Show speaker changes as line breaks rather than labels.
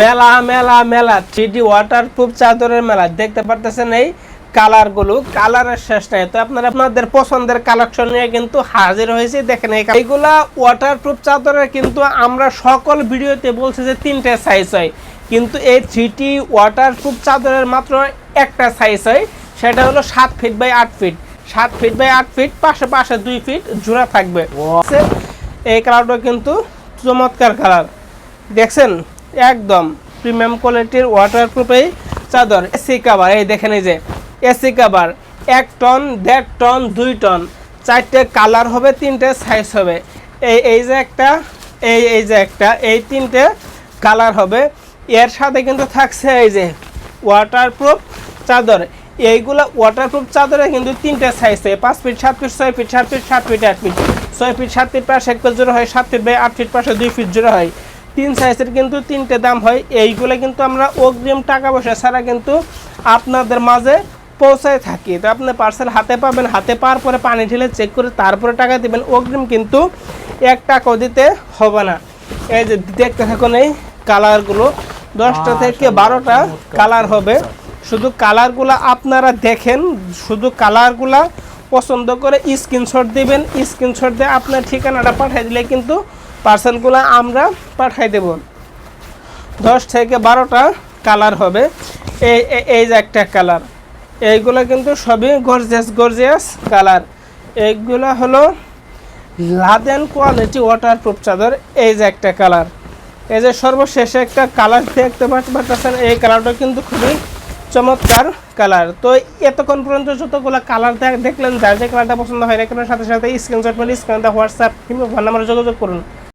মেলা মেলা মেলা থ্রিডি ওয়াটার প্রুফ চাদরের মেলা দেখতে পারতেছেন এই কালারগুলো কালারের শেষ নাই। তো আপনারা আপনাদের পছন্দের কালেকশন নিয়ে কিন্তু হাজির হয়েছে। দেখেন এইগুলা ওয়াটার প্রুফ চাদরের কিন্তু আমরা সকল ভিডিওতে বলছি যে তিনটে সাইজ হয়। কিন্তু এই থ্রিটি ওয়াটার প্রুফ চাদরের মাত্র একটা সাইজ হয়। সেটা হলো সাত ফিট বাই আট ফিট সাত ফিট বাই আট ফিট পাশে পাশে দুই ফিট জোড়া থাকবে। এই কালারটা কিন্তু চমৎকার কালার দেখছেন? একদম প্রিমিয়াম কোয়ালিটির ওয়াটারপ্রুফ চাদর এসি কাভার এই দেখেন এই যে এসি কাভার এক টন দেড় টন দুই টন চারটে কালার হবে, তিনটে সাইজ হবে। এই এই যে একটা, এই এই যে একটা, এই তিনটে কালার হবে। এর সাথে কিন্তু থাকছে এই যে ওয়াটারপ্রুফ চাদর। এইগুলা ওয়াটারপ্রুফ চাদরে কিন্তু তিনটে সাইজ হয় পাঁচ ফিট সাত ফিট ছয় ফিট সাত ফিট সাত ফিট আট ফিট ছয় ফিট সাত ফিট পাশে এক ফিট জোড়া হয়, সাত ফিট বাই আট ফিট পাশে দুই ফিট জোড়া হয়। তিন সাইজের কিন্তু তিনটে দাম হয়। এইগুলো কিন্তু আমরা অগ্রিম টাকা পয়সা ছাড়া কিন্তু আপনাদের মাঝে পৌঁছায় থাকি। তো আপনি পার্সেল হাতে পাবেন হাতে পাওয়ার পরে পানি ঢেলে চেক করে তারপরে টাকা দিবেন। অগ্রিম কিন্তু এক টাকাও দিতে হবে না। এই যে দেখতে থাকুন এই কালারগুলো দশটা থেকে বারোটা কালার হবে। শুধু কালারগুলো আপনারা দেখেন শুধু কালারগুলা পছন্দ করে স্ক্রিনশট দিবেন। স্ক্রিনশট দিয়ে আপনার ঠিকানাটা পাঠিয়ে দিলে কিন্তু পার্সেলগুলো আমরা পাঠিয়ে দেব। দশ থেকে বারোটা কালার হবে। এই, এই- যে একটা কালার। এইগুলো কিন্তু সবই গর্জিয়াস গর্জিয়াস কালার। এইগুলো হলো লাদেন কোয়ালিটি ওয়াটারপ্রুফ চাদর। এই যে একটা কালার। এই যে সর্বশেষে একটা কালার দেখতে পাচ্ছেন, এই কালারটা কিন্তু খুবই চমৎকার কালার। তো এতক্ষণ পর্যন্ত যতগুলো কালার দেখলেন, যার যে কালারটা পছন্দ হয় এখানের সাথে সাথে স্ক্রিনশট মেরে স্ক্রিনটা হোয়াটসঅ্যাপ কিংবা ফোন নাম্বারে যোগাযোগ করুন।